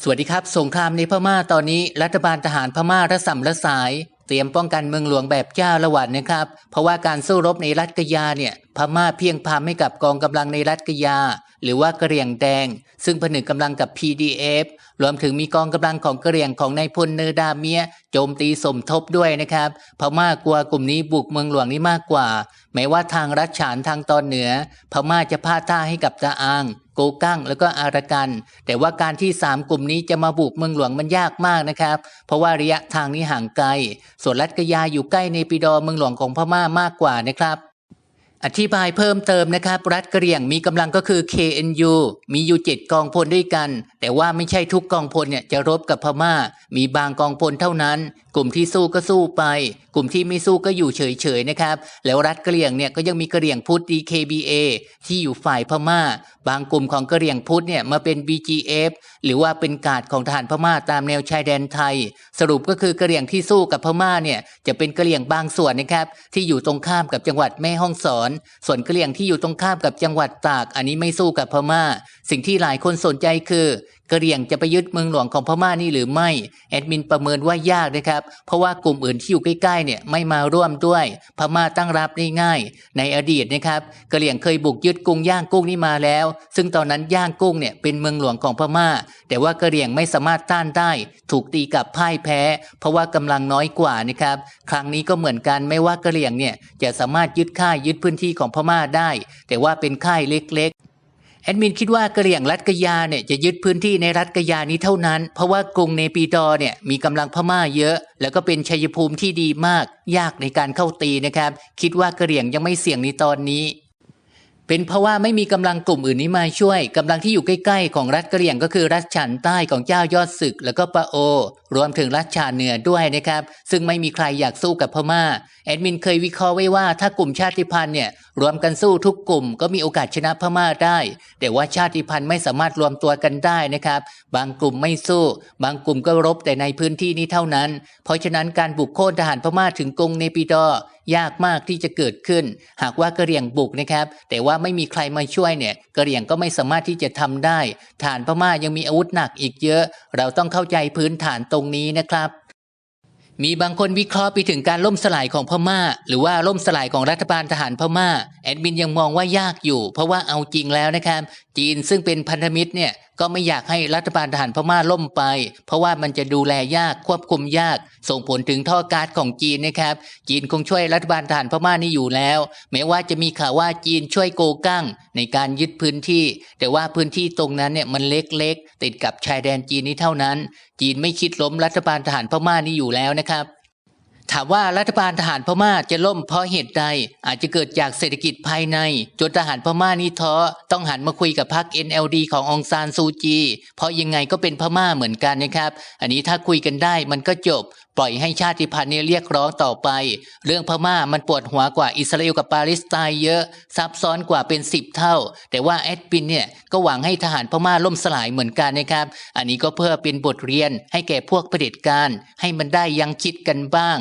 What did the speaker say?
สวัสดีครับ สงครามในพม่าตอนนี้ รัฐบาลทหารพม่าระส่ำระสาย เตรียมป้องกันเมืองหลวงแบบเจ้าละวันนะครับ เพราะว่าการสู้รบในรัฐกะยาเนี่ย พม่าเพียงพามให้กับกองกำลังในรัฐกะยา หรือว่ากระเหรี่ยงแดง ซึ่งผนึกกำลังกับ PDF รวมถึงมีกองกำลังของกระเหรี่ยงของนายพลเนอดาเมียโจมตีสมทบด้วยนะครับพม่ากลัวกลุ่มนี้บุกเมืองหลวงนี้มากกว่าแม้ว่าทางรัฐฉานทางตอนเหนือ พม่าจะพาท่าให้กับตาอางโกกั้งแล้วก็อารากัน แต่ว่าการที่ 3 กลุ่มนี้จะมาบุกเมืองหลวงมันยากมากนะครับ เพราะว่าระยะทางนี้ห่างไกล ส่วนรัฐกะยาอยู่ใกล้ในปิดอเมืองหลวงของพม่ามากกว่านะครับ อธิบายเพิ่มเติมนะครับ รัฐกะเหรี่ยงมีกำลังก็คือ KNU มีอยู่เจ็ดกองพลด้วยกัน แต่ว่าไม่ใช่ทุกกองพลเนี่ยจะรบกับพม่า มีบางกองพลเท่านั้น กลุ่มที่สู้ก็สู้ไป กลุ่มที่ไม่สู้ก็อยู่เฉยๆนะครับ แล้วรัฐกะเหรี่ยงเนี่ยก็ยังมีกะเหรี่ยงพุทธ DKBA ที่อยู่ฝ่ายพม่า บางกลุ่มของกะเหรี่ยงพุทธเนี่ยมาเป็น BGF หรือว่าเป็นการดของทหารพม่าตามแนวชายแดนไทย สรุปก็คือกะเหรี่ยงที่สู้กับพม่าเนี่ยจะเป็นกะเหรี่ยงบางส่วนนะครับที่อยู่ตรงข้ามกับจังหวัดแม่ฮ่องสอนส่วนเกลียงที่อยู่ตรงข้ามกับจังหวัดตาก อันนี้ไม่สู้กับพม่า สิ่งที่หลายคนสนใจคือ กะเหรี่ยงจะไปยึดเมืองหลวงของพม่านี่หรือไม่ แอดมินประเมินว่ายากนะครับ เพราะว่ากลุ่มอื่นที่อยู่ใกล้ๆเนี่ยไม่มาร่วมด้วย พม่าตั้งรับได้ง่าย ในอดีตนะครับกะเหรี่ยงเคยบุกยึดกรุงย่างกุ้งนี่มาแล้ว ซึ่งตอนนั้นย่างกุ้งเนี่ยเป็นเมืองหลวงของพม่า แต่ว่ากะเหรี่ยงไม่สามารถต้านได้ ถูกตีกลับพ่ายแพ้ เพราะว่ากำลังน้อยกว่านะครับ ครั้งนี้ก็เหมือนกันไม่ว่ากะเหรี่ยงเนี่ยจะสามารถยึดค่ายยึดพื้นที่ของพม่าได้ แต่ว่าเป็นค่ายเล็กๆ แอดมินคิดว่ากะเหรี่ยงรัฐกะยาเนี่ยจะยึดพื้นที่ในรัฐกะยานี้เท่านั้น เพราะว่ากรุงเนปีดอร์เนี่ยมีกำลังพม่าเยอะ แล้วก็เป็นชัยภูมิที่ดีมาก ยากในการเข้าตีนะครับ คิดว่ากะเหรี่ยงยังไม่เสี่ยงในตอนนี้ เป็นเพราะว่าไม่มีกำลังกลุ่มอื่นนี้มาช่วยกำลังที่อยู่ใกล้ๆ ของรัฐกะเหรี่ยงก็คือรัฐฉานใต้ของเจ้ายอดศึก แล้วก็ปะโอ รวมถึงรัฐฉานเหนือด้วยนะครับ ซึ่งไม่มีใครอยากสู้กับพม่าแอดมินเคยวิเคราะห์ไว้ว่าถ้ากลุ่มชาติพันธุ์เนี่ยรวมกันสู้ทุกกลุ่มก็มีโอกาสชนะพม่าได้ แต่ว่าชาติพันธุ์ไม่สามารถรวมตัวกันได้นะครับ บางกลุ่มไม่สู้ บางกลุ่มก็รบแต่ในพื้นที่นี้เท่านั้น เพราะฉะนั้นการบุกโค่นทหารพม่าถึงกรุงเนปิดอ ยากมากที่จะเกิดขึ้น หากว่ากระเหรี่ยงบุกนะครับ แต่ว่าไม่มีใครมาช่วยเนี่ยกระเหรี่ยงก็ไม่สามารถที่จะทำได้ ฐานพม่ายังมีอาวุธหนักอีกเยอะ เราต้องเข้าใจพื้นฐานตรงนี้นะครับมีบางคนวิเคราะห์ไปถึงการล่มสลายของพม่า หรือว่าล่มสลายของรัฐบาลทหารพม่า แอดมินยังมองว่ายากอยู่ เพราะว่าเอาจริงแล้วนะครับ จีนซึ่งเป็นพันธมิตรเนี่ยก็ไม่อยากให้รัฐบาลทหารพม่าล่มไป เพราะว่ามันจะดูแลยากควบคุมยาก ส่งผลถึงท่อก๊าซของจีนนะครับจีนคงช่วยรัฐบาลทหารพม่านี่อยู่แล้ว แม้ว่าจะมีข่าวว่าจีนช่วยโกกั้งในการยึดพื้นที่ แต่ว่าพื้นที่ตรงนั้นเนี่ยมันเล็กๆ ติดกับชายแดนจีนนี้เท่านั้น จีนไม่คิดล้มรัฐบาลทหารพม่านี่อยู่แล้วนะครับ ถามว่ารัฐบาลทหารพม่าจะล่มเพราะเหตุใด อาจจะเกิดจากเศรษฐกิจภายใน จนทหารพม่านี่ท้อต้องหันมาคุยกับพรรค NLD ขององซานซูจี เพราะยังไงก็เป็นพม่าเหมือนกันนะครับ อันนี้ถ้าคุยกันได้มันก็จบ ปล่อยให้ชาติพันธุ์เนี่ยเรียกร้องต่อไป เรื่องพม่ามันปวดหัวกว่าอิสราเอลกับปาเลสไตน์เยอะซับซ้อนกว่าเป็นสิบเท่า แต่ว่าแอดปินเนี่ยก็หวังให้ทหารพม่าล่มสลายเหมือนกันนะครับ อันนี้ก็เพื่อเป็นบทเรียนให้แก่พวกเผด็จการ ให้มันได้ยังคิดกันบ้าง